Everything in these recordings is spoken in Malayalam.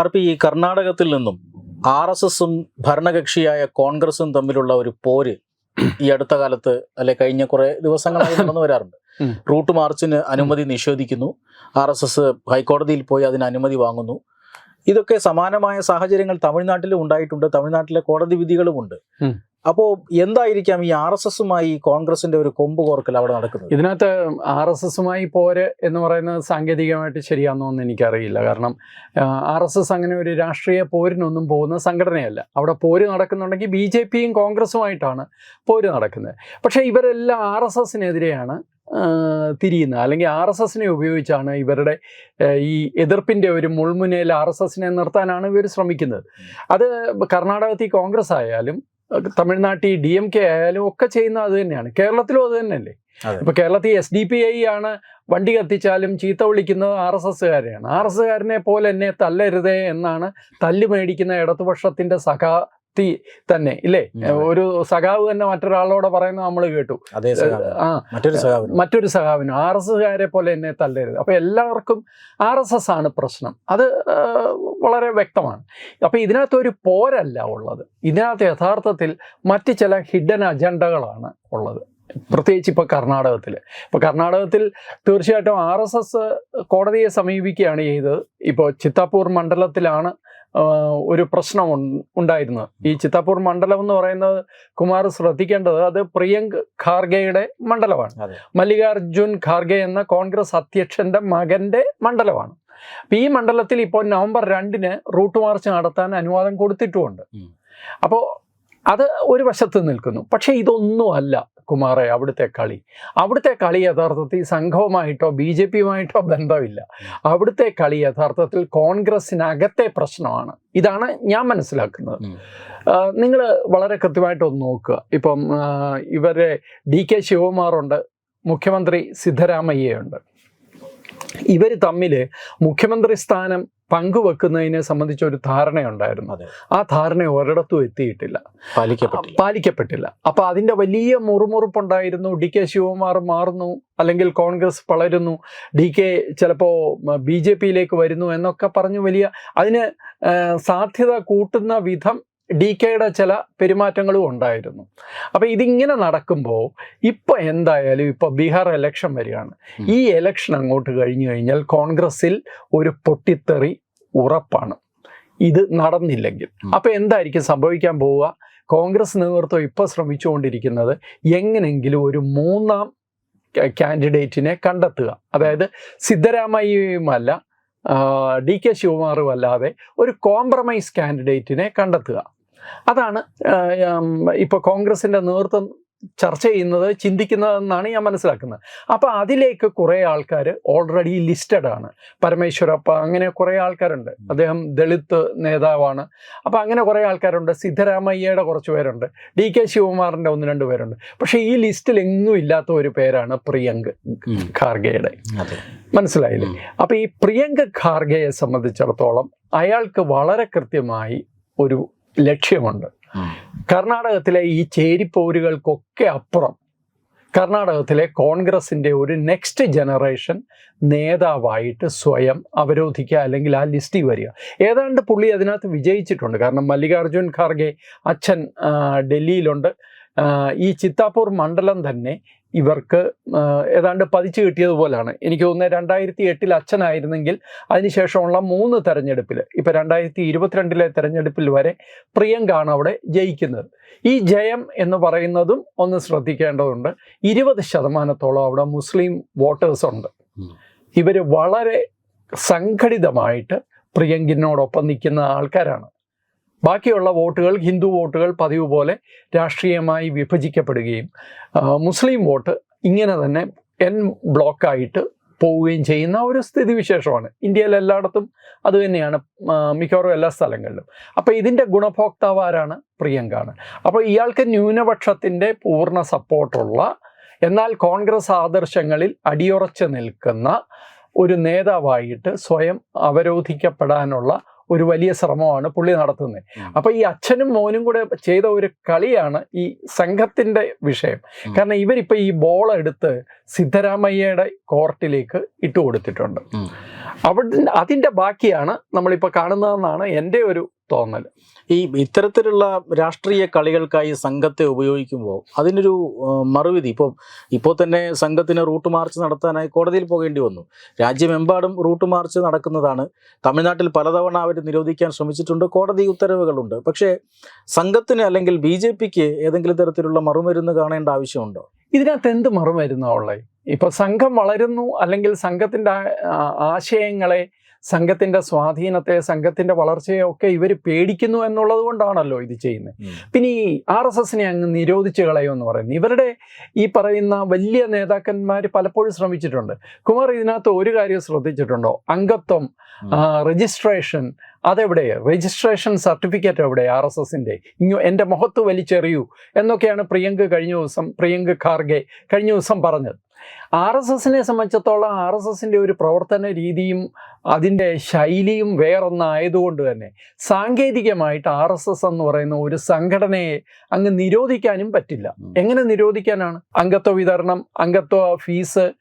ആർ പി ഈ കർണാടകത്തിൽ നിന്നും ആർ എസ് എസും ഭരണകക്ഷിയായ കോൺഗ്രസും തമ്മിലുള്ള ഒരു പോര് ഈ അടുത്ത കാലത്ത് അല്ലെ കഴിഞ്ഞ കുറെ ദിവസങ്ങളായി നടന്നു വരാറുണ്ട്. റൂട്ട് മാർച്ചിന് അനുമതി നിഷേധിക്കുന്നു. ആർ എസ് എസ് ഹൈക്കോടതിയിൽ പോയി അതിന് അനുമതി വാങ്ങുന്നു. ഇതൊക്കെ സമാനമായ സാഹചര്യങ്ങൾ തമിഴ്നാട്ടിലും ഉണ്ടായിട്ടുണ്ട്. തമിഴ്നാട്ടിലെ കോടതി വിധികളുമുണ്ട്. ഉം. അപ്പോ എന്തായിരിക്കാം ഈ ആർ എസ് എസുമായി കോൺഗ്രസിന്റെ ഒരു കൊമ്പ് കോർക്കൽ അവിടെ നടക്കുന്നത്? ഇതിനകത്ത് ആർ എസ് എസുമായി പോര് എന്ന് പറയുന്നത് സാങ്കേതികമായിട്ട് ശരിയാണോ എന്ന് എനിക്കറിയില്ല. കാരണം ആർ എസ് എസ് അങ്ങനെ ഒരു രാഷ്ട്രീയ പോരിനൊന്നും പോകുന്ന സംഘടനയല്ല. അവിടെ പോര് നടക്കുന്നുണ്ടെങ്കിൽ ബി ജെ പിയും കോൺഗ്രസുമായിട്ടാണ് പോര് നടക്കുന്നത്. പക്ഷേ ഇവരെല്ലാം ആർ എസ് എസിനെതിരെയാണ് തിരിയുന്നത്. അല്ലെങ്കിൽ ആർ എസ് എസിനെ ഉപയോഗിച്ചാണ് ഇവരുടെ ഈ എതിർപ്പിന്റെ ഒരു മുൾമുനയിൽ ആർ എസ് എസിനെ നിർത്താനാണ് ഇവർ ശ്രമിക്കുന്നത്. അത് കർണാടകത്തിൽ കോൺഗ്രസ് ആയാലും തമിഴ്നാട്ടിൽ ഡി എം കെ ആയാലും ഒക്കെ ചെയ്യുന്ന അത് തന്നെയാണ്. കേരളത്തിലും അത് തന്നെയല്ലേ. ഇപ്പൊ കേരളത്തിൽ എസ് ഡി പി ഐ ആണ് വണ്ടി കത്തിച്ചാലും ചീത്ത വിളിക്കുന്നത് ആർ എസ് എസ്സുകാരെയാണ്. ആർ എസ് എസ്സുകാരനെ പോലെ എന്നെ തല്ലരുതേ എന്നാണ് തല്ല് മേടിക്കുന്ന ഇടതുപക്ഷത്തിന്റെ സഖാത്തി തന്നെ ഇല്ലേ? ഒരു സഖാവ് തന്നെ മറ്റൊരാളോട് പറയുന്നത് നമ്മൾ കേട്ടു. ആ മറ്റൊരു സഖാവിന്. ആർ എസ് എസ്സുകാരെ പോലെ എന്നെ തല്ലരുത്. അപ്പൊ എല്ലാവർക്കും ആർ എസ് എസ് ആണ് പ്രശ്നം. അത് വളരെ വ്യക്തമാണ്. അപ്പൊ ഇതിനകത്ത് ഒരു പോരല്ല ഉള്ളത്. ഇതിനകത്ത് യഥാർത്ഥത്തിൽ മറ്റ് ചില ഹിഡൻ അജണ്ടകളാണ് ഉള്ളത്. പ്രത്യേകിച്ച് ഇപ്പോൾ കർണാടകത്തിൽ ഇപ്പോൾ കർണാടകത്തിൽ തീർച്ചയായിട്ടും ആർ എസ് എസ് കോടതിയെ സമീപിക്കുകയാണ് ചെയ്തത്. ഇപ്പോൾ ചിത്താപൂർ മണ്ഡലത്തിലാണ് ഒരു പ്രശ്നം ഉണ്ടായിരുന്നു. ഉണ്ടായിരുന്നത് ഈ ചിത്താപൂർ മണ്ഡലം എന്ന് പറയുന്നത് കുമാർ ശ്രദ്ധിക്കേണ്ടത് അത് പ്രിയങ്ക് ഖാർഗെയുടെ മണ്ഡലമാണ്. മല്ലികാർജുൻ ഖാർഗെ എന്ന കോൺഗ്രസ് അധ്യക്ഷന്റെ മകന്റെ മണ്ഡലമാണ്. അപ്പൊ ഈ മണ്ഡലത്തിൽ ഇപ്പോൾ നവംബർ രണ്ടിന് റൂട്ട് മാർച്ച് നടത്താൻ അനുവാദം കൊടുത്തിട്ടുമുണ്ട്. അപ്പോൾ അത് ഒരു വശത്ത് നിൽക്കുന്നു. പക്ഷേ ഇതൊന്നും അല്ല കുമാറെ അവിടുത്തെ കളി. അവിടുത്തെ കളി യഥാർത്ഥത്തിൽ സംഘവുമായിട്ടോ ബി ജെ പിയുമായിട്ടോ ബന്ധമില്ല. അവിടുത്തെ കളി യഥാർത്ഥത്തിൽ കോൺഗ്രസിനകത്തെ പ്രശ്നമാണ്. ഇതാണ് ഞാൻ മനസ്സിലാക്കുന്നത്. നിങ്ങൾ വളരെ കൃത്യമായിട്ടൊന്ന് നോക്കുക. ഇപ്പം ഇവരെ ഡി കെ ശിവകുമാറുണ്ട് മുഖ്യമന്ത്രി സിദ്ധരാമയ്യയുണ്ട്. ഇവർ തമ്മിൽ മുഖ്യമന്ത്രി സ്ഥാനം പങ്കുവെക്കുന്നതിനെ സംബന്ധിച്ച ഒരു ധാരണയുണ്ടായിരുന്നു. ആ ധാരണ ഒരിടത്തും എത്തിയിട്ടില്ല. പാലിക്കപ്പെട്ടില്ല. അപ്പൊ അതിന്റെ വലിയ മുറുമുറുപ്പുണ്ടായിരുന്നു. ഡി കെ ശിവകുമാർ മാറുന്നു അല്ലെങ്കിൽ കോൺഗ്രസ് വളരുന്നു ഡി കെ ചിലപ്പോ ബി ജെ പിയിലേക്ക് വരുന്നു എന്നൊക്കെ പറഞ്ഞു വലിയ അതിന് സാധ്യത കൂട്ടുന്ന വിധം ഡി കെയുടെ ചില പെരുമാറ്റങ്ങളും ഉണ്ടായിരുന്നു. അപ്പൊ ഇതിങ്ങനെ നടക്കുമ്പോൾ ഇപ്പൊ എന്തായാലും ഇപ്പൊ ബീഹാർ എലക്ഷൻ വരികയാണ്. ഈ എലക്ഷൻ അങ്ങോട്ട് കഴിഞ്ഞു കഴിഞ്ഞാൽ കോൺഗ്രസിൽ ഒരു പൊട്ടിത്തെറി ഉറപ്പാണ്. ഇത് നടന്നില്ലെങ്കിൽ. അപ്പോൾ അപ്പൊ എന്തായിരിക്കും സംഭവിക്കാൻ പോവുക? കോൺഗ്രസ് നേതൃത്വം ഇപ്പൊ ശ്രമിച്ചുകൊണ്ടിരിക്കുന്നത് എങ്ങനെങ്കിലും ഒരു മൂന്നാം കാൻഡിഡേറ്റിനെ കണ്ടെത്തുക. അതായത് സിദ്ധരാമയ്യയുമല്ല ഡി കെ ശിവകുമാറും അല്ലാതെ ഒരു കോംപ്രമൈസ് കാൻഡിഡേറ്റിനെ കണ്ടെത്തുക. അതാണ് ഇപ്പോൾ കോൺഗ്രസിന്റെ നേതൃത്വം ചർച്ച ചെയ്യുന്നത് ചിന്തിക്കുന്നതെന്നാണ് ഞാൻ മനസ്സിലാക്കുന്നത്. അപ്പോൾ അതിലേക്ക് കുറേ ആൾക്കാർ ഓൾറെഡി ലിസ്റ്റഡ് ആണ്. പരമേശ്വരപ്പ അങ്ങനെ കുറേ ആൾക്കാരുണ്ട്. അദ്ദേഹം ദളിത് നേതാവാണ്. അപ്പോൾ അങ്ങനെ കുറേ ആൾക്കാരുണ്ട്. സിദ്ധരാമയ്യയുടെ കുറച്ച് പേരുണ്ട്. ഡി കെ ശിവകുമാറിന്റെ ഒന്ന് രണ്ട് പേരുണ്ട്. പക്ഷേ ഈ ലിസ്റ്റിൽ എങ്ങും ഇല്ലാത്ത ഒരു പേരാണ് പ്രിയങ്ക് ഖാർഗയുടെ. മനസ്സിലായില്ലേ? അപ്പോൾ അപ്പൊ ഈ പ്രിയങ്ക ഖാർഗെയെ സംബന്ധിച്ചിടത്തോളം അയാൾക്ക് വളരെ കൃത്യമായി ഒരു ലക്ഷ്യമുണ്ട്. കർണാടകത്തിലെ ഈ ചേരിപ്പോരുകൾക്കൊക്കെ അപ്പുറം കർണാടകത്തിലെ കോൺഗ്രസിന്റെ ഒരു നെക്സ്റ്റ് ജനറേഷൻ നേതാവായിട്ട് സ്വയം അവരോധിക്കുക അല്ലെങ്കിൽ ആ ലിസ്റ്റിൽ വരിക. ഏതാണ്ട് പുള്ളി അതിനകത്ത് വിജയിച്ചിട്ടുണ്ട്. കാരണം മല്ലികാർജുൻ ഖാർഗെ അച്ഛൻ ഡൽഹിയിലുണ്ട്. ഈ ചിത്താപൂർ മണ്ഡലം തന്നെ ഇവർക്ക് ഏതാണ്ട് പതിച്ചു കിട്ടിയതുപോലാണ്. എനിക്ക് തോന്നുന്നത് രണ്ടായിരത്തി എട്ടിൽ അച്ഛനായിരുന്നെങ്കിൽ അതിനുശേഷമുള്ള മൂന്ന് തെരഞ്ഞെടുപ്പിൽ ഇപ്പം രണ്ടായിരത്തി ഇരുപത്തിരണ്ടിലെ തെരഞ്ഞെടുപ്പിൽ വരെ പ്രിയങ്കാണ് അവിടെ ജയിക്കുന്നത്. ഈ ജയം എന്ന് പറയുന്നതും ഒന്ന് ശ്രദ്ധിക്കേണ്ടതുണ്ട്. ഇരുപത് ശതമാനത്തോളം അവിടെ മുസ്ലിം വോട്ടേഴ്സ് ഉണ്ട്. ഇവർ വളരെ സംഘടിതമായിട്ട് പ്രിയങ്കിനോടൊപ്പം നിൽക്കുന്ന ആൾക്കാരാണ്. ബാക്കിയുള്ള വോട്ടുകൾ ഹിന്ദു വോട്ടുകൾ പതിവ് പോലെ രാഷ്ട്രീയമായി വിഭജിക്കപ്പെടുകയും മുസ്ലിം വോട്ട് ഇങ്ങനെ തന്നെ എൻ ബ്ലോക്കായിട്ട് പോവുകയും ചെയ്യുന്ന ഒരു സ്ഥിതിവിശേഷമാണ്. ഇന്ത്യയിൽ എല്ലായിടത്തും അത് തന്നെയാണ് മിക്കവാറും എല്ലാ സ്ഥലങ്ങളിലും. അപ്പോൾ ഇതിന്റെ ഗുണഭോക്താവ് ആരാണ്? പ്രിയങ്കാണ് അപ്പോൾ ഇയാൾക്ക് ന്യൂനപക്ഷത്തിന്റെ പൂർണ സപ്പോർട്ടുള്ള എന്നാൽ കോൺഗ്രസ് ആദർശങ്ങളിൽ അടിയുറച്ച് നിൽക്കുന്ന ഒരു നേതാവായിട്ട് സ്വയം അവരോധിക്കപ്പെടാനുള്ള ഒരു വലിയ ശ്രമമാണ് പുള്ളി നടത്തുന്നത്. അപ്പൊ ഈ അച്ഛനും മോനും കൂടെ ചെയ്ത ഒരു കളിയാണ് ഈ സംഘത്തിന്റെ വിഷയം. കാരണം ഇവരിപ്പോ ഈ ബോൾ എടുത്ത് സിദ്ധരാമയ്യയുടെ കോർട്ടിലേക്ക് ഇട്ടു കൊടുത്തിട്ടുണ്ട് ഉം. അവിടെ അതിന്റെ ബാക്കിയാണ് നമ്മളിപ്പോ കാണുന്നതെന്നാണ് എന്റെ ഒരു തോന്നൽ ഈ ഇത്തരത്തിലുള്ള രാഷ്ട്രീയ കളികൾക്കായി സംഘത്തെ ഉപയോഗിക്കുമ്പോൾ അതിനൊരു മറുവിധി. ഇപ്പോൾ ഇപ്പോൾ തന്നെ സംഘത്തിന് റൂട്ട് മാർച്ച് നടത്താനായി കോടതിയിൽ പോകേണ്ടി വന്നു. രാജ്യമെമ്പാടും റൂട്ട് മാർച്ച് നടക്കുന്നതാണ്. തമിഴ്നാട്ടിൽ പലതവണ അവർ നിരോധിക്കാൻ ശ്രമിച്ചിട്ടുണ്ട്. കോടതി ഉത്തരവുകളുണ്ട്. പക്ഷേ സംഘത്തിന് അല്ലെങ്കിൽ ബി ജെ പിക്ക് ഏതെങ്കിലും തരത്തിലുള്ള മറുമരുന്ന് കാണേണ്ട ആവശ്യമുണ്ടോ? ഇതിനകത്ത് എന്ത് മറുമരുന്നാ ഉള്ളത്? ഇപ്പൊ സംഘം വളരുന്നു അല്ലെങ്കിൽ ആ- ആശയങ്ങളെ സംഘത്തിന്റെ സ്വാധീനത്തെ സംഘത്തിന്റെ വളർച്ചയെ ഒക്കെ ഇവർ പേടിക്കുന്നു എന്നുള്ളത് കൊണ്ടാണല്ലോ ഇത് ചെയ്യുന്നത് പിന്നെ ഈ ആർ എസ് എസിനെ അങ്ങ് നിരോധിച്ച് കളയുമെന്ന് പറയുന്നു. ഇവരുടെ ഈ പറയുന്ന വലിയ നേതാക്കന്മാർ പലപ്പോഴും ശ്രമിച്ചിട്ടുണ്ട്. കുമാർ ഇതിനകത്ത് ഒരു കാര്യം ശ്രദ്ധിച്ചിട്ടുണ്ടോ? അംഗത്വം രജിസ്ട്രേഷൻ അതെവിടെ? രജിസ്ട്രേഷൻ സർട്ടിഫിക്കറ്റ് എവിടെ? ആർ എസ് എസിന്റെ? ഇങ്ങോ എന്റെ മുഖത്ത് വലിച്ചെറിയൂ എന്നൊക്കെയാണ് പ്രിയങ്ക് കഴിഞ്ഞ ദിവസം പ്രിയങ്ക് ഖാർഗെ കഴിഞ്ഞ ദിവസം പറഞ്ഞത്. ആർ എസ് എസിനെ സംബന്ധിച്ചിടത്തോളം ആർ എസ് എസിന്റെ ഒരു പ്രവർത്തന രീതിയും അതിന്റെ ശൈലിയും വേറൊന്നായതുകൊണ്ട് തന്നെ സാങ്കേതികമായിട്ട് ആർ എസ് എസ് എന്ന് പറയുന്ന ഒരു സംഘടനയെ അങ്ങ് നിരോധിക്കാനും പറ്റില്ല. എങ്ങനെ നിരോധിക്കാനാണ്? അംഗത്വ വിതരണം അംഗത്വ ഫീസ്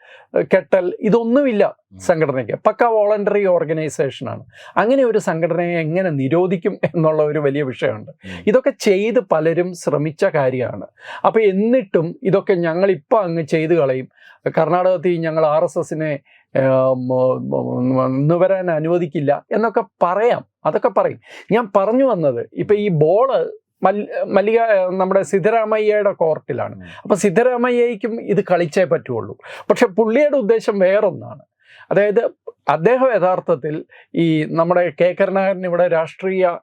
കെട്ടൽ ഇതൊന്നുമില്ല. സംഘടനയ്ക്ക്. പക്ക വോളണ്ടറി ഓർഗനൈസേഷനാണ്. അങ്ങനെ ഒരു സംഘടനയെ എങ്ങനെ നിരോധിക്കും എന്നുള്ള ഒരു വലിയ വിഷയമുണ്ട്. ഇതൊക്കെ ചെയ്ത് പലരും ശ്രമിച്ച കാര്യമാണ്. അപ്പോൾ എന്നിട്ടും ഇതൊക്കെ ഞങ്ങളിപ്പോൾ അങ്ങ് ചെയ്തു കളയും. കർണാടകത്തിൽ ഞങ്ങൾ ആർ എസ് എസിനെ വരാൻ അനുവദിക്കില്ല എന്നൊക്കെ പറയാം. അതൊക്കെ പറയും. ഞാൻ പറഞ്ഞു വന്നത് ഇപ്പം ഈ ബോൾ മൽ മല്ലിക നമ്മുടെ സിദ്ധരാമയ്യയുടെ കോർട്ടിലാണ്. അപ്പം സിദ്ധരാമയ്യയ്ക്കും ഇത് കളിച്ചേ പറ്റുള്ളൂ. പക്ഷെ പുള്ളിയുടെ ഉദ്ദേശം വേറൊന്നാണ്. അതായത് അദ്ദേഹം യഥാർത്ഥത്തിൽ ഈ നമ്മുടെ കെ കരുണാകരൻ ഇവിടെ രാഷ്ട്രീയ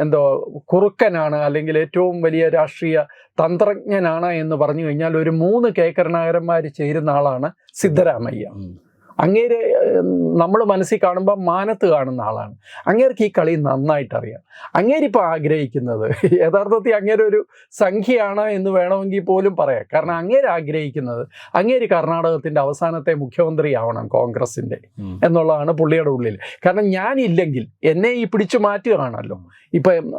എന്തോ കുറുക്കനാണ് അല്ലെങ്കിൽ ഏറ്റവും വലിയ രാഷ്ട്രീയ തന്ത്രജ്ഞനാണ് എന്ന് പറഞ്ഞു കഴിഞ്ഞാൽ ഒരു മൂന്ന് കേക്കരണാകരന്മാർ കരുണാകരന്മാർ ചേരുന്ന ആളാണ് സിദ്ധരാമയ്യ. അങ്ങേര് നമ്മൾ മനസ്സിൽ കാണുമ്പോൾ മാനത്ത് കാണുന്ന ആളാണ്. അങ്ങേർക്ക് ഈ കളി നന്നായിട്ട് അറിയാം അങ്ങേരിപ്പോൾ ആഗ്രഹിക്കുന്നത് യഥാർത്ഥത്തിൽ അങ്ങേര് ഒരു സംഖ്യയാണ് എന്ന് വേണമെങ്കിൽ പോലും പറയാം. കാരണം അങ്ങേര് ആഗ്രഹിക്കുന്നത് അങ്ങേര് കർണാടകത്തിന്റെ അവസാനത്തെ മുഖ്യമന്ത്രിയാവണം കോൺഗ്രസിന്റെ എന്നുള്ളതാണ് പുള്ളിയുടെ ഉള്ളിൽ കാരണം ഞാനില്ലെങ്കിൽ എന്നെ ഈ പിടിച്ചു മാറ്റുകയാണല്ലോ. ഇപ്പം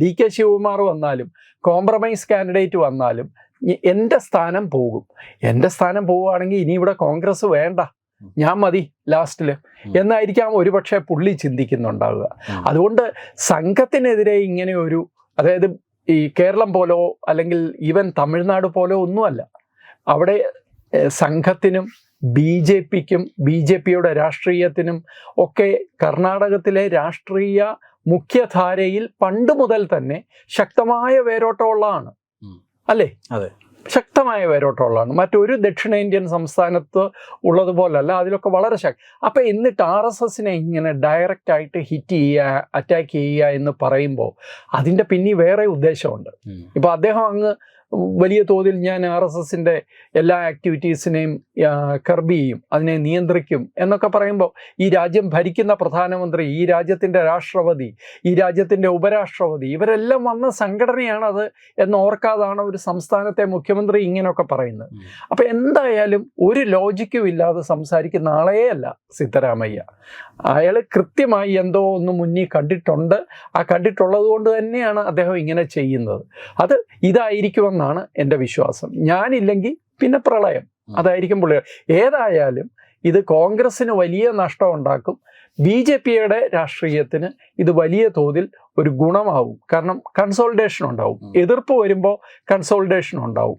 ഡി കെ ശിവകുമാർ വന്നാലും കോംപ്രമൈസ് കാൻഡിഡേറ്റ് വന്നാലും എന്റെ സ്ഥാനം പോകും. എന്റെ സ്ഥാനം പോവുകയാണെങ്കിൽ ഇനി ഇവിടെ കോൺഗ്രസ് വേണ്ട. ഞാൻ മതി ലാസ്റ്റിൽ. എന്നായിരിക്കാം ഒരുപക്ഷെ പുള്ളി ചിന്തിക്കുന്നുണ്ടാവുക. അതുകൊണ്ട് സംഘത്തിനെതിരെ ഇങ്ങനെ ഒരു അതായത് ഈ കേരളം പോലോ അല്ലെങ്കിൽ ഈവൻ തമിഴ്നാട് പോലോ ഒന്നുമല്ല. അവിടെ സംഘത്തിനും ബി ജെ പിക്കും ബി ജെ പിയുടെ രാഷ്ട്രീയത്തിനും ഒക്കെ കർണാടകത്തിലെ രാഷ്ട്രീയ മുഖ്യധാരയിൽ പണ്ട് മുതൽ തന്നെ ശക്തമായ വേരോട്ടമുള്ളതാണ്. അല്ലേ? അതെ. ശക്തമായ വേരോട്ടമുള്ളതാണ്. മറ്റൊരു ദക്ഷിണേന്ത്യൻ സംസ്ഥാനത്ത് ഉള്ളതുപോലല്ല അതിലൊക്കെ വളരെ ശക്തി അപ്പം എന്നിട്ട് ആർ എസ് എസിനെ ഇങ്ങനെ ഡയറക്റ്റ് ആയിട്ട് ഹിറ്റ് ചെയ്യുക അറ്റാക്ക് ചെയ്യുക എന്ന് പറയുമ്പോൾ അതിന്റെ പിന്നിൽ വേറെ ഉദ്ദേശമുണ്ട്. ഇപ്പോൾ അദ്ദേഹം അങ്ങ് വലിയ തോതിൽ ഞാൻ ആർ എസ് എസിന്റെ എല്ലാ ആക്ടിവിറ്റീസിനെയും കർബ് ചെയ്യും അതിനെ നിയന്ത്രിക്കും എന്നൊക്കെ പറയുമ്പോൾ ഈ രാജ്യം ഭരിക്കുന്ന പ്രധാനമന്ത്രി ഈ രാജ്യത്തിന്റെ രാഷ്ട്രപതി ഈ രാജ്യത്തിന്റെ ഉപരാഷ്ട്രപതി ഇവരെല്ലാം വന്ന സംഘടനയാണത് എന്ന് ഓർക്കാതാണ് ഒരു സംസ്ഥാനത്തെ മുഖ്യമന്ത്രി ഇങ്ങനെയൊക്കെ പറയുന്നത്. അപ്പം എന്തായാലും ഒരു ലോജിക്കും ഇല്ലാതെ സംസാരിക്കുന്ന ആളേ അല്ല സിദ്ധരാമയ്യ. അയാൾ കൃത്യമായി എന്തോ ഒന്ന് മുന്നിൽ കണ്ടിട്ടുണ്ട്. ആ കണ്ടിട്ടുള്ളത് കൊണ്ട് തന്നെയാണ് അദ്ദേഹം ഇങ്ങനെ ചെയ്യുന്നത്. അത് ഇതായിരിക്കുമെന്നാണ് എന്റെ വിശ്വാസം. ഞാനില്ലെങ്കിൽ പിന്നെ പ്രളയം. അതായിരിക്കും പുള്ളികൾ ഏതായാലും ഇത് കോൺഗ്രസ്സിന് വലിയ നഷ്ടം ഉണ്ടാക്കും. ബി ജെ പിയുടെ രാഷ്ട്രീയത്തിന് ഇത് വലിയ തോതിൽ ഒരു ഗുണമാവും. കാരണം കൺസോൾട്ടേഷൻ ഉണ്ടാവും. എതിർപ്പ് വരുമ്പോൾ കൺസോൾട്ടേഷൻ ഉണ്ടാവും.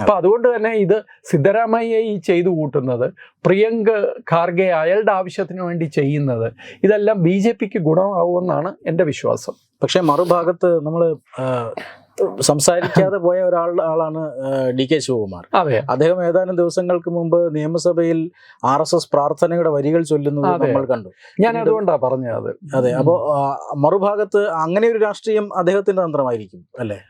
അപ്പം അതുകൊണ്ട് തന്നെ ഇത് സിദ്ധരാമയ്യ ഈ ചെയ്തു കൂട്ടുന്നത് പ്രിയങ്ക് ഖാർഗെ അയാളുടെ ആവശ്യത്തിന് വേണ്ടി ചെയ്യുന്നത് ഇതെല്ലാം ബി ജെ പിക്ക് ഗുണമാവുമെന്നാണ് എന്റെ വിശ്വാസം. പക്ഷേ മറുഭാഗത്ത് നമ്മൾ സംസാരിക്കാതെ പോയ ഒരാൾ ആളാണ് ഡി കെ ശിവകുമാർ. അതെ. അദ്ദേഹം ഏതാനും ദിവസങ്ങൾക്ക് മുമ്പ് നിയമസഭയിൽ ആർ എസ് എസ് പ്രാർത്ഥനയുടെ വരികൾ ചൊല്ലുന്നത് നമ്മൾ കണ്ടു. ഞാൻ അതുകൊണ്ടാണ് പറഞ്ഞത്. അതെ. അപ്പോ മറുഭാഗത്ത് അങ്ങനെ ഒരു രാഷ്ട്രീയം അദ്ദേഹത്തിന്റെ തന്ത്രമായിരിക്കും അല്ലെ?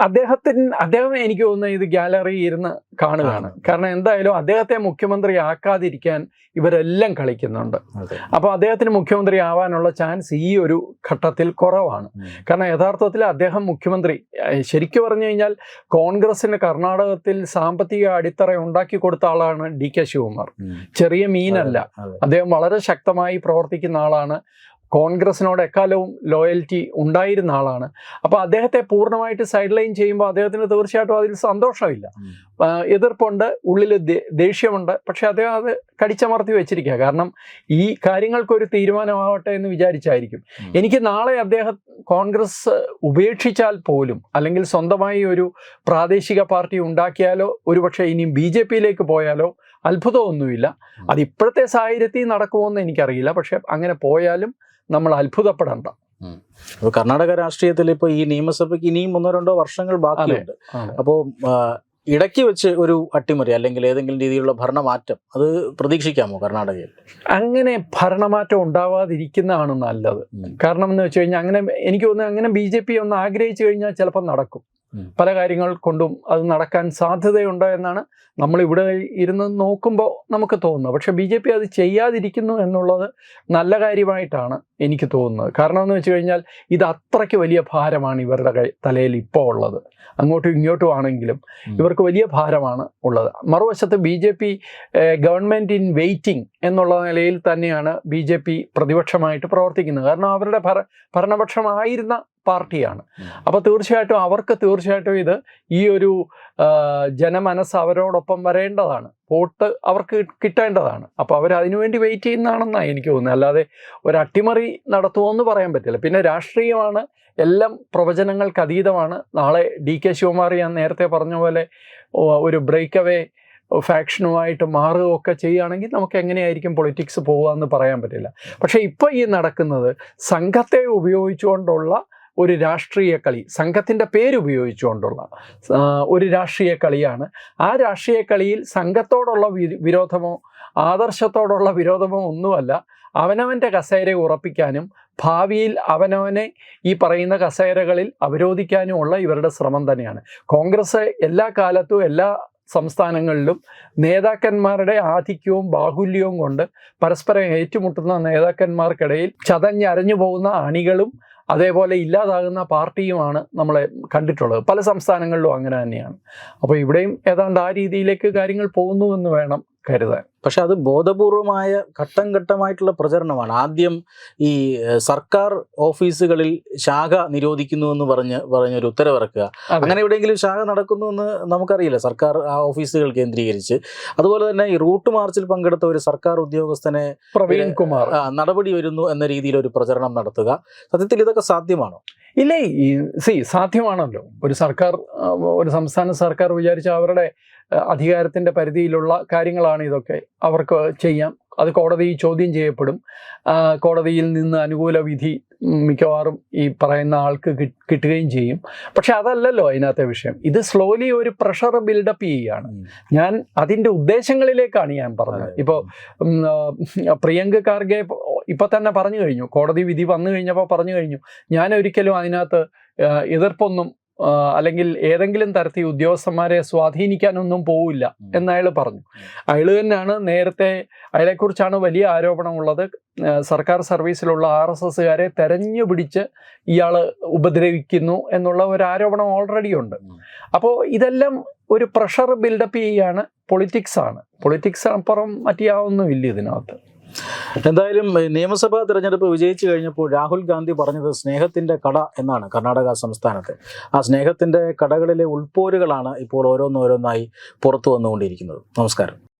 അദ്ദേഹത്തിന് അദ്ദേഹം എനിക്ക് തോന്നുന്നത് ഇത് ഗാലറി ഇരുന്ന് കാണുകയാണ്. കാരണം എന്തായാലും അദ്ദേഹത്തെ മുഖ്യമന്ത്രി ആക്കാതിരിക്കാൻ ഇവരെല്ലാം കളിക്കുന്നുണ്ട്. അപ്പൊ അപ്പോൾ അദ്ദേഹത്തിന് മുഖ്യമന്ത്രി ആവാനുള്ള ചാൻസ് ഈ ഒരു ഘട്ടത്തിൽ കുറവാണ്. കാരണം യഥാർത്ഥത്തിൽ അദ്ദേഹം മുഖ്യമന്ത്രി. ശരിക്കു പറഞ്ഞു കഴിഞ്ഞാൽ കോൺഗ്രസിന് കർണാടകത്തിൽ സാമ്പത്തിക അടിത്തറ ഉണ്ടാക്കി കൊടുത്ത ആളാണ് ഡി കെ ശിവകുമാർ. ചെറിയ മീനല്ല. അദ്ദേഹം വളരെ ശക്തമായി പ്രവർത്തിക്കുന്ന ആളാണ്. കോൺഗ്രസിനോട് എക്കാലവും ലോയൽറ്റി ഉണ്ടായിരുന്ന ആളാണ്. അപ്പോൾ അദ്ദേഹത്തെ പൂർണമായിട്ട് സൈഡ് ലൈൻ ചെയ്യുമ്പോൾ അദ്ദേഹത്തിന് തീർച്ചയായിട്ടും അതിൽ സന്തോഷമില്ല. എതിർപ്പുണ്ട് ഉള്ളിൽ ദേഷ്യമുണ്ട് പക്ഷെ അദ്ദേഹം അത് കടിച്ചമർത്തി വെച്ചിരിക്കുക. കാരണം ഈ കാര്യങ്ങൾക്കൊരു തീരുമാനമാവട്ടെ എന്ന് വിചാരിച്ചായിരിക്കും. എനിക്ക് നാളെ അദ്ദേഹം കോൺഗ്രസ് ഉപേക്ഷിച്ചാൽ പോലും അല്ലെങ്കിൽ സ്വന്തമായി ഒരു പ്രാദേശിക പാർട്ടി ഉണ്ടാക്കിയാലോ ഒരുപക്ഷെ ഇനിയും ബി ജെ പിയിലേക്ക് പോയാലോ അത്ഭുതമൊന്നുമില്ല. അത് ഇപ്പോഴത്തെ സാഹചര്യത്തിൽ നടക്കുമോയെന്ന് എനിക്കറിയില്ല. പക്ഷേ അങ്ങനെ പോയാലും നമ്മൾ അത്ഭുതപ്പെടേണ്ട. അപ്പോൾ കർണാടക രാഷ്ട്രീയത്തിൽ ഇപ്പോൾ ഈ നിയമസഭയ്ക്ക് ഇനിയും ഒന്നോ രണ്ടോ വർഷങ്ങൾ ബാക്കിയുണ്ട്. അപ്പോൾ ഇടയ്ക്ക് വെച്ച് ഒരു അട്ടിമറി അല്ലെങ്കിൽ ഏതെങ്കിലും രീതിയിലുള്ള ഭരണമാറ്റം അത് പ്രതീക്ഷിക്കാമോ കർണാടകയിൽ? അങ്ങനെ ഭരണമാറ്റം ഉണ്ടാവാതിരിക്കുന്നതാണ് നല്ലത്. കാരണം എന്ന് വെച്ച് കഴിഞ്ഞാൽ അങ്ങനെ എനിക്ക് തോന്നുന്നു അങ്ങനെ ബി ജെ പി ഒന്ന് ആഗ്രഹിച്ചു കഴിഞ്ഞാൽ ചിലപ്പോൾ നടക്കും. പല കാര്യങ്ങൾ കൊണ്ടും അത് നടക്കാൻ സാധ്യതയുണ്ട് എന്നാണ് നമ്മൾ ഇവിടെ ഇരുന്ന് നോക്കുമ്പോൾ നമുക്ക് തോന്നുന്നത്. പക്ഷെ ബി ജെ പി അത് ചെയ്യാതിരിക്കുന്നു എന്നുള്ളത് നല്ല കാര്യമായിട്ടാണ് എനിക്ക് തോന്നുന്നത്. കാരണം എന്ന് വെച്ച് കഴിഞ്ഞാൽ ഇത് അത്രയ്ക്ക് വലിയ ഭാരമാണ് ഇവരുടെ കൈ തലയിൽ ഇപ്പോൾ ഉള്ളത്. അങ്ങോട്ടും ഇങ്ങോട്ടും ആണെങ്കിലും ഇവർക്ക് വലിയ ഭാരമാണ് ഉള്ളത്. മറുവശത്ത് B J P government in waiting എന്നുള്ള നിലയിൽ തന്നെയാണ് ബി ജെ പി പ്രതിപക്ഷമായിട്ട് പ്രവർത്തിക്കുന്നത്. കാരണം അവരുടെ ഭര ഭരണപക്ഷമായിരുന്ന പാർട്ടിയാണ്. അപ്പൊ അപ്പോൾ തീർച്ചയായിട്ടും അവർക്ക് തീർച്ചയായിട്ടും ഇത് ഈ ഒരു ജനമനസ് അവരോടൊപ്പം വരേണ്ടതാണ്. വോട്ട് അവർക്ക് കിട്ടേണ്ടതാണ്. അപ്പോൾ അവർ അതിനുവേണ്ടി വെയിറ്റ് ചെയ്യുന്നതാണെന്നാണ് എനിക്ക് തോന്നുന്നത്. അല്ലാതെ ഒരു അട്ടിമറി നടത്തുമെന്ന് പറയാൻ പറ്റില്ല. പിന്നെ രാഷ്ട്രീയമാണ്. എല്ലാം പ്രവചനങ്ങൾക്ക് അതീതമാണ്. നാളെ ഡി കെ ശിവകുമാർ ഞാൻ നേരത്തെ പറഞ്ഞ പോലെ ഒരു ബ്രേക്ക് അവേ ഫാക്ഷനുമായിട്ട് മാറുകയൊക്കെ ചെയ്യുകയാണെങ്കിൽ നമുക്ക് എങ്ങനെയായിരിക്കും പൊളിറ്റിക്സ് പോകുകയെന്ന് പറയാൻ പറ്റില്ല. പക്ഷേ ഇപ്പോൾ ഈ നടക്കുന്നത് സംഘത്തെ ഉപയോഗിച്ചുകൊണ്ടുള്ള ഒരു രാഷ്ട്രീയ കളി സംഘത്തിന്റെ പേരുപയോഗിച്ചുകൊണ്ടുള്ള ഒരു രാഷ്ട്രീയ കളിയാണ്. ആ രാഷ്ട്രീയ കളിയിൽ സംഘത്തോടുള്ള വിരോധമോ ആദർശത്തോടുള്ള വിരോധമോ ഒന്നുമല്ല. അവനവന്റെ കസേര ഉറപ്പിക്കാനും ഭാവിയിൽ അവനവനെ ഈ പറയുന്ന കസേരകളിൽ അവരോധിക്കാനുമുള്ള ഇവരുടെ ശ്രമം തന്നെയാണ്. കോൺഗ്രസ് എല്ലാ കാലത്തും എല്ലാ സംസ്ഥാനങ്ങളിലും നേതാക്കന്മാരുടെ ആധിക്യവും ബാഹുല്യവും കൊണ്ട് പരസ്പരം ഏറ്റുമുട്ടുന്ന നേതാക്കന്മാർക്കിടയിൽ ചതഞ്ഞരഞ്ഞു പോകുന്ന അണികളും അതേപോലെ ഇല്ലാതാകുന്ന പാർട്ടിയുമാണ് നമ്മളെ കണ്ടിട്ടുള്ളത്. പല സംസ്ഥാനങ്ങളിലും അങ്ങനെ തന്നെയാണ്. അപ്പോൾ ഇവിടെയും ഏതാണ്ട് ആ രീതിയിലേക്ക് കാര്യങ്ങൾ പോകുന്നു എന്ന് വേണം കരുതാൻ. പക്ഷെ അത് ബോധപൂർവമായ ഘട്ടം ഘട്ടമായിട്ടുള്ള പ്രചരണമാണ്. ആദ്യം ഈ സർക്കാർ ഓഫീസുകളിൽ ശാഖ നിരോധിക്കുന്നു എന്ന് പറഞ്ഞ് പറഞ്ഞൊരു ഉത്തരവിറക്കുക. അങ്ങനെ എവിടെയെങ്കിലും ശാഖ നടക്കുന്നു എന്ന് നമുക്കറിയില്ല. സർക്കാർ ആ ഓഫീസുകൾ കേന്ദ്രീകരിച്ച്. അതുപോലെ തന്നെ ഈ റൂട്ട് മാർച്ചിൽ പങ്കെടുത്ത ഒരു സർക്കാർ ഉദ്യോഗസ്ഥനെ പ്രവീൺ കുമാർ. നടപടി വരുന്നു എന്ന രീതിയിൽ ഒരു പ്രചരണം നടത്തുക. സത്യത്തിൽ ഇതൊക്കെ സാധ്യമാണോ? ഇല്ലേ? ഈ സി സാധ്യമാണല്ലോ. ഒരു സർക്കാർ ഒരു സംസ്ഥാന സർക്കാർ വിചാരിച്ച അവരുടെ അധികാരത്തിന്റെ പരിധിയിലുള്ള കാര്യങ്ങളാണ് ഇതൊക്കെ. അവർക്ക് ചെയ്യാം. അത് കോടതി ചോദ്യം ചെയ്യപ്പെടും. കോടതിയിൽ നിന്ന് അനുകൂല വിധി മിക്കവാറും ഈ പറയുന്ന ആൾക്ക് കിട്ടുകയും ചെയ്യും. പക്ഷെ അതല്ലല്ലോ അതിനകത്തെ വിഷയം. ഇത് സ്ലോലി ഒരു പ്രഷർ ബിൽഡപ്പ് ചെയ്യുകയാണ്. ഞാൻ അതിന്റെ ഉദ്ദേശങ്ങളിലേക്കാണ് ഞാൻ പറഞ്ഞത്. ഇപ്പോൾ പ്രിയങ്ക ഖാർഗെ ഇപ്പൊ തന്നെ പറഞ്ഞു കഴിഞ്ഞു. കോടതി വിധി വന്നു കഴിഞ്ഞപ്പോൾ പറഞ്ഞു കഴിഞ്ഞു. ഞാൻ ഒരിക്കലും അതിനകത്ത് എതിർപ്പൊന്നും അല്ലെങ്കിൽ ഏതെങ്കിലും തരത്തിൽ ഉദ്യോഗസ്ഥന്മാരെ സ്വാധീനിക്കാനൊന്നും പോവില്ല. എന്ന് അയാൾ പറഞ്ഞു. അയാൾ തന്നെയാണ് നേരത്തെ അയാളെക്കുറിച്ചാണ് വലിയ ആരോപണമുള്ളത്. സർക്കാർ സർവീസിലുള്ള ആർ എസ് എസ്സുകാരെ തെരഞ്ഞു പിടിച്ച് ഇയാൾ ഉപദ്രവിക്കുന്നു എന്നുള്ള ഒരു ആരോപണം ഓൾറെഡി ഉണ്ട് അപ്പോൾ ഇതെല്ലാം ഒരു പ്രഷർ ബിൽഡപ്പ് ചെയ്യുകയാണ് പൊളിറ്റിക്സ് ആണ്. പൊളിറ്റിക്സ് അപ്പുറം ഇല്ല ഇതിനകത്ത്. എന്തായാലും നിയമസഭാ തെരഞ്ഞെടുപ്പ് വിജയിച്ചു കഴിഞ്ഞപ്പോൾ രാഹുൽ ഗാന്ധി പറഞ്ഞത് സ്നേഹത്തിന്റെ കട എന്നാണ് കർണാടക സംസ്ഥാനത്ത്. ആ സ്നേഹത്തിന്റെ കടകളിലെ ഉൾപ്പോരുകളാണ് ഇപ്പോൾ ഓരോന്നോരോന്നായി പുറത്തു വന്നുകൊണ്ടിരിക്കുന്നത്. നമസ്കാരം.